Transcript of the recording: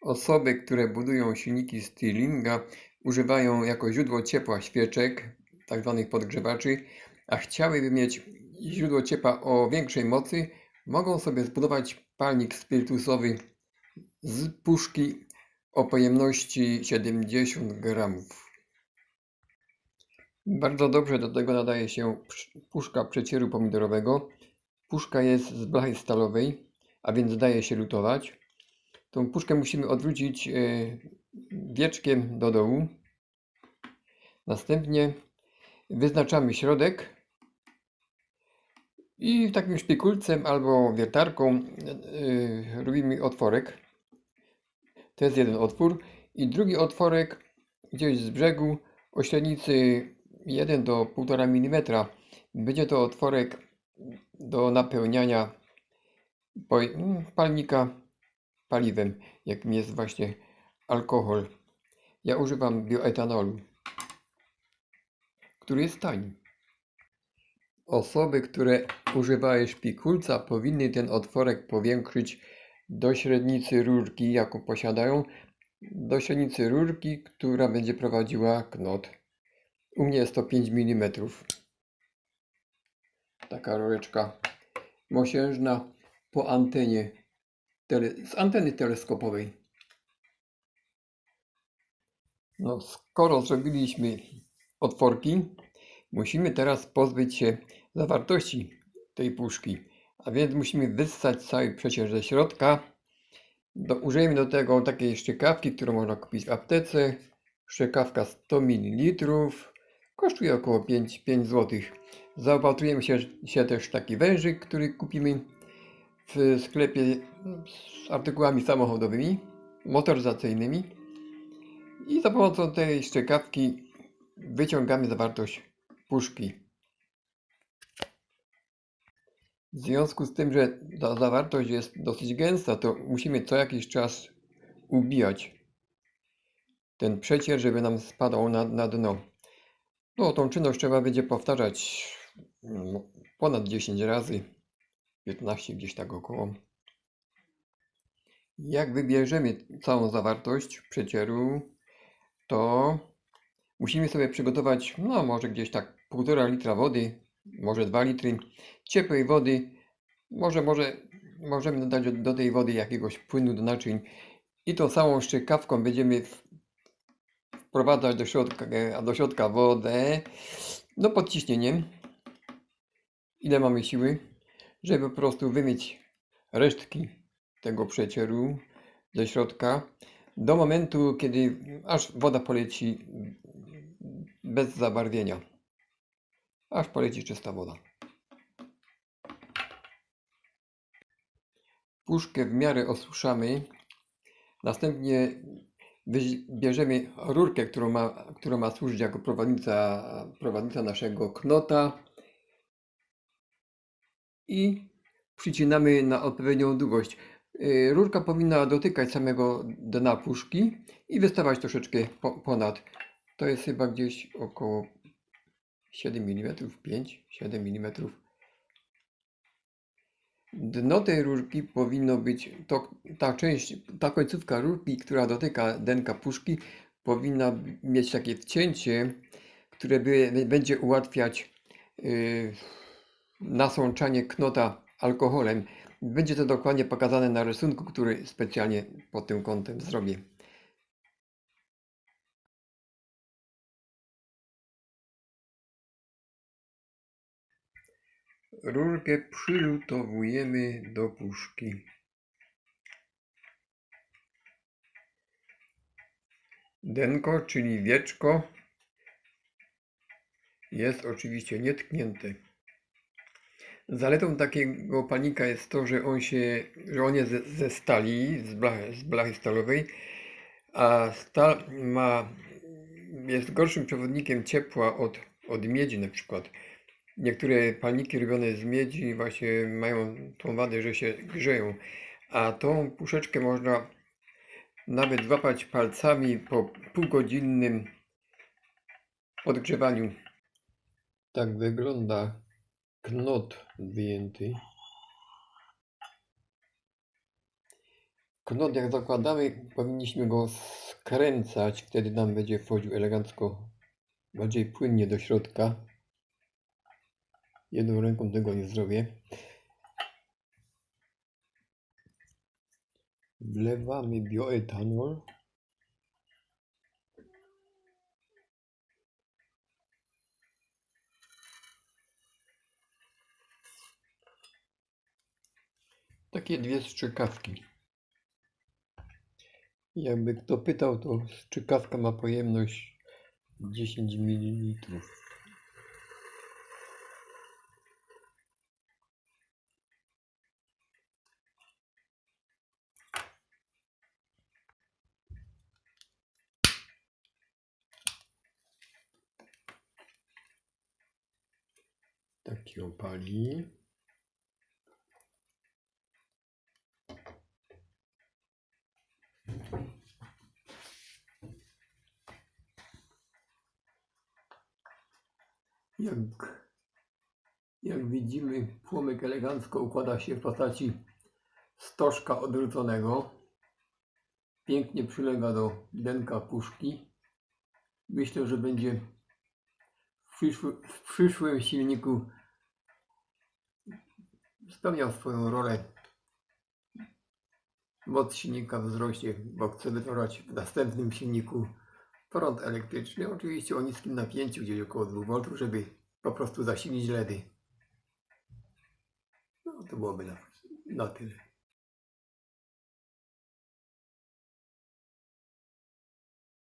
Osoby, które budują silniki Stirlinga, używają jako źródło ciepła świeczek, tzw. podgrzewaczy, a chciałyby mieć źródło ciepła o większej mocy, mogą sobie zbudować palnik spirytusowy z puszki o pojemności 70 gramów. Bardzo dobrze do tego nadaje się puszka przecieru pomidorowego. Puszka jest z blachy stalowej, a więc daje się lutować. Tą puszkę musimy odwrócić e, wieczkiem do dołu. Następnie wyznaczamy środek i takim szpikulcem albo wiertarką e, robimy otworek. To jest jeden otwór. I drugi otworek gdzieś z brzegu o średnicy 1 do 1,5 mm. Będzie to otworek do napełniania palnika paliwem, jakim jest właśnie alkohol. Ja używam bioetanolu, który jest tani. Osoby, które używają szpikulca, powinny ten otworek powiększyć do średnicy rurki, jaką posiadają, do średnicy rurki, która będzie prowadziła knot. U mnie jest to 5 mm. Taka rureczka mosiężna po antenie, tele, z anteny teleskopowej. No, skoro zrobiliśmy otworki, musimy teraz pozbyć się zawartości tej puszki. A więc musimy wyssać cały przecież ze środka. Do, użyjemy do tego takiej szczykawki, którą można kupić w aptece. Szczykawka 100 ml. Kosztuje około 5, 5 zł. Zaopatrujemy się, się też w taki wężyk, który kupimy w sklepie z artykułami samochodowymi, motoryzacyjnymi. I za pomocą tej szczykawki wyciągamy zawartość puszki. W związku z tym, że ta zawartość jest dosyć gęsta, to musimy co jakiś czas ubijać ten przecier, żeby nam spadał na, na dno. No, tą czynność trzeba będzie powtarzać no, ponad 10 razy, 15 gdzieś tak około. Jak wybierzemy całą zawartość przecieru, to musimy sobie przygotować, no może gdzieś tak 1,5 litra wody, może 2 litry ciepłej wody. Może, może możemy dodać do, tej wody jakiegoś płynu do naczyń i tą samą szczykawką będziemy wprowadzać do środka, e, do środka wodę, no pod ciśnieniem, ile mamy siły, żeby po prostu wymyć resztki tego przecieru ze środka do momentu, kiedy aż woda poleci bez zabarwienia. Aż poleci czysta woda. Puszkę w miarę osuszamy. Następnie bierzemy rurkę, którą ma, która ma służyć jako prowadnica, prowadnica naszego knota i przycinamy na odpowiednią długość. Yy, Rurka powinna dotykać samego dna puszki i wystawać troszeczkę po, ponad. To jest chyba gdzieś około 7 mm, 5-7 mm. Dno tej rurki powinno być, to, ta część, ta końcówka rurki, która dotyka denka puszki, powinna mieć takie wcięcie, które by, będzie ułatwiać yy, nasączanie knota alkoholem. Będzie to dokładnie pokazane na rysunku, który specjalnie pod tym kątem zrobię. Rurkę przylutowujemy do puszki. Denko, czyli wieczko, jest oczywiście nietknięte. Zaletą takiego palnika jest to, że on się, że on jest ze, ze stali, z blachy, z blachy stalowej, a stal ma, jest gorszym przewodnikiem ciepła od, od miedzi na przykład. Niektóre palniki robione z miedzi właśnie mają tą wadę, że się grzeją, a tą puszeczkę można nawet złapać palcami po półgodzinnym podgrzewaniu. Tak wygląda knot wyjęty. Knot jak zakładamy, powinniśmy go skręcać, wtedy nam będzie wchodził elegancko, bardziej płynnie do środka. Jedną ręką tego nie zrobię. Wlewamy bioetanol. Takie dwie strzykawki. Jakby kto pytał, to strzykawka ma pojemność 10 ml. Taki opali. Jak, jak widzimy, płomyk elegancko układa się w postaci stożka odwróconego. Pięknie przylega do denka puszki. Myślę, że będzie w, przyszły, w przyszłym silniku spełniał swoją rolę. Moc silnika wzrośnie, bo chcę wytwarzać w następnym silniku prąd elektryczny, oczywiście o niskim napięciu, gdzieś około 2 V, żeby po prostu zasilić LEDy. No to byłoby na, na tyle.